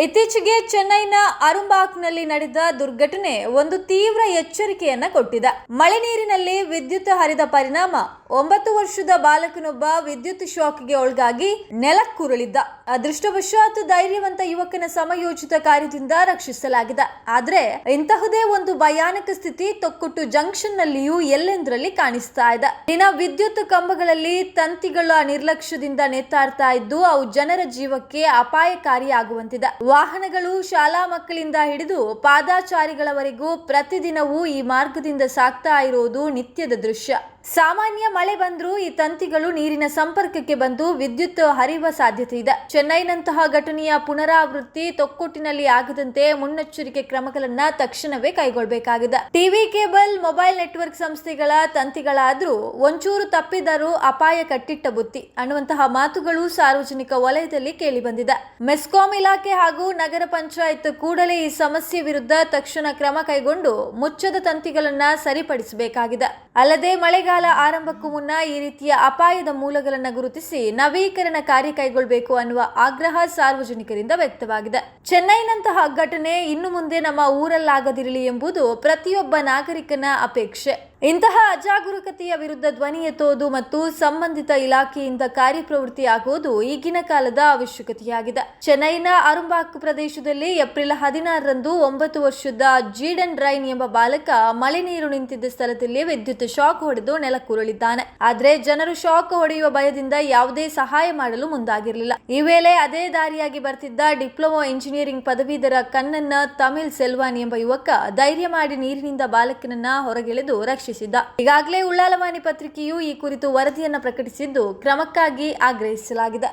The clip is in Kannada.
ಇತ್ತೀಚೆಗೆ ಚೆನ್ನೈನ ಅರುಂಬಾಕ್ನಲ್ಲಿ ನಡೆದ ದುರ್ಘಟನೆ ಒಂದು ತೀವ್ರ ಎಚ್ಚರಿಕೆಯನ್ನ ಕೊಟ್ಟಿದೆ. ಮಳೆ ನೀರಿನಲ್ಲಿ ವಿದ್ಯುತ್ ಹರಿದ ಪರಿಣಾಮ ಒಂಬತ್ತು ವರ್ಷದ ಬಾಲಕನೊಬ್ಬ ವಿದ್ಯುತ್ ಶಾಕ್ಗೆ ಒಳಗಾಗಿ ನೆಲಕ್ಕುರುಳಿದ್ದ. ಅದೃಷ್ಟವಶಾತ್ ಧೈರ್ಯವಂತ ಯುವಕನ ಸಮಯೋಚಿತ ಕಾರ್ಯದಿಂದ ರಕ್ಷಿಸಲಾಗಿದೆ. ಆದ್ರೆ ಇಂತಹುದೇ ಒಂದು ಭಯಾನಕ ಸ್ಥಿತಿ ತೊಕ್ಕೊಟ್ಟು ಜಂಕ್ಷನ್ ನಲ್ಲಿಯೂ ಎಲ್ಲೆಂದರಲ್ಲಿ ಕಾಣಿಸ್ತಾ ಇದೆ. ದಿನ ವಿದ್ಯುತ್ ಕಂಬಗಳಲ್ಲಿ ತಂತಿಗಳ ನಿರ್ಲಕ್ಷ್ಯದಿಂದ ನೇತಾಡ್ತಾ ಇದ್ದು ಅವು ಜನರ ಜೀವಕ್ಕೆ ಅಪಾಯಕಾರಿಯಾಗುವಂತಿದೆ. ವಾಹನಗಳು ಶಾಲಾ ಮಕ್ಕಳಿಂದ ಹಿಡಿದು ಪಾದಾಚಾರಿಗಳವರೆಗೂ ಪ್ರತಿದಿನವೂ ಈ ಮಾರ್ಗದಿಂದ ಸಾಗ್ತಾ ಇರೋದು ನಿತ್ಯದ ದೃಶ್ಯ. ಸಾಮಾನ್ಯ ಮಳೆ ಬಂದರೂ ಈ ತಂತಿಗಳು ನೀರಿನ ಸಂಪರ್ಕಕ್ಕೆ ಬಂದು ವಿದ್ಯುತ್ ಹರಿಯುವ ಸಾಧ್ಯತೆ ಇದೆ. ಚೆನ್ನೈನಂತಹ ಘಟನೆಯ ಪುನರಾವೃತ್ತಿ ತೊಕ್ಕೊಟ್ಟಿನಲ್ಲಿ ಆಗದಂತೆ ಮುನ್ನೆಚ್ಚರಿಕೆ ಕ್ರಮಗಳನ್ನ ತಕ್ಷಣವೇ ಕೈಗೊಳ್ಳಬೇಕಾಗಿದೆ. ಟಿವಿ, ಕೇಬಲ್, ಮೊಬೈಲ್ ನೆಟ್ವರ್ಕ್ ಸಂಸ್ಥೆಗಳ ತಂತಿಗಳಾದ್ರೂ ಒಂಚೂರು ತಪ್ಪಿದರೂ ಅಪಾಯ ಕಟ್ಟಿಟ್ಟ ಬುತ್ತಿ ಅನ್ನುವಂತಹ ಮಾತುಗಳು ಸಾರ್ವಜನಿಕ ವಲಯದಲ್ಲಿ ಕೇಳಿ ಬಂದಿದೆ ಮೆಸ್ಕಾಂ ಇಲಾಖೆ ಹಾಗೂ ನಗರ ಪಂಚಾಯತ್ ಕೂಡಲೇ ಈ ಸಮಸ್ಯೆ ವಿರುದ್ಧ ತಕ್ಷಣ ಕ್ರಮ ಕೈಗೊಂಡು ಮುಚ್ಚದ ತಂತಿಗಳನ್ನ ಸರಿಪಡಿಸಬೇಕಾಗಿದೆ. ಅಲ್ಲದೆ ಮಳೆಗಾಲ ಆರಂಭಕ್ಕೂ ಮುನ್ನ ಈ ರೀತಿಯ ಅಪಾಯದ ಮೂಲಗಳನ್ನು ಗುರುತಿಸಿ ನವೀಕರಣ ಕಾರ್ಯ ಕೈಗೊಳ್ಳಬೇಕು ಅನ್ನುವ ಆಗ್ರಹ ಸಾರ್ವಜನಿಕರಿಂದ ವ್ಯಕ್ತವಾಗಿದೆ. ಚೆನ್ನೈನಂತಹ ಘಟನೆ ಇನ್ನು ಮುಂದೆ ನಮ್ಮ ಊರಲ್ಲಾಗದಿರಲಿ ಎಂಬುದು ಪ್ರತಿಯೊಬ್ಬ ನಾಗರಿಕನ ಅಪೇಕ್ಷೆ. ಇಂತಹ ಅಜಾಗರೂಕತೆಯ ವಿರುದ್ಧ ಧ್ವನಿ ಎತ್ತುವುದು ಮತ್ತು ಸಂಬಂಧಿತ ಇಲಾಖೆಯಿಂದ ಕಾರ್ಯಪ್ರವೃತ್ತಿ ಆಗುವುದು ಈಗಿನ ಕಾಲದ ಅವಶ್ಯಕತೆಯಾಗಿದೆ. ಚೆನ್ನೈನ ಅರುಂಬಾಕ್ ಪ್ರದೇಶದಲ್ಲಿ ಏಪ್ರಿಲ್ ಹದಿನಾರರಂದು ಒಂಬತ್ತು ವರ್ಷದ ಜೀಡನ್ ರೈನ್ ಎಂಬ ಬಾಲಕ ಮಳೆ ನೀರು ನಿಂತಿದ್ದ ಸ್ಥಳದಲ್ಲಿ ವಿದ್ಯುತ್ ಶಾಕ್ ಹೊಡೆದು ನೆಲಕ್ಕುರುಳಿದ್ದಾನೆ ಆದರೆ ಜನರು ಶಾಕ್ ಹೊಡೆಯುವ ಭಯದಿಂದ ಯಾವುದೇ ಸಹಾಯ ಮಾಡಲು ಮುಂದಾಗಿರಲಿಲ್ಲ. ಈ ವೇಳೆ ಅದೇ ದಾರಿಯಾಗಿ ಬರ್ತಿದ್ದ ಡಿಪ್ಲೊಮಾ ಇಂಜಿನಿಯರಿಂಗ್ ಪದವೀಧರ ಕನ್ನನ್ನ ತಮಿಳ್ ಸೆಲ್ವಾನ್ ಎಂಬ ಯುವಕ ಧೈರ್ಯ ಮಾಡಿ ನೀರಿನಿಂದ ಬಾಲಕನನ್ನ ಹೊರಗೆಳೆದು ರಕ್ಷಿಸಿದ್ದ ಈಗಾಗಲೇ ಉಳ್ಳಾಲವಾಣಿ ಪತ್ರಿಕೆಯು ಈ ಕುರಿತು ವರದಿಯನ್ನು ಪ್ರಕಟಿಸಿದ್ದು ಕ್ರಮಕ್ಕಾಗಿ ಆಗ್ರಹಿಸಲಾಗಿದೆ.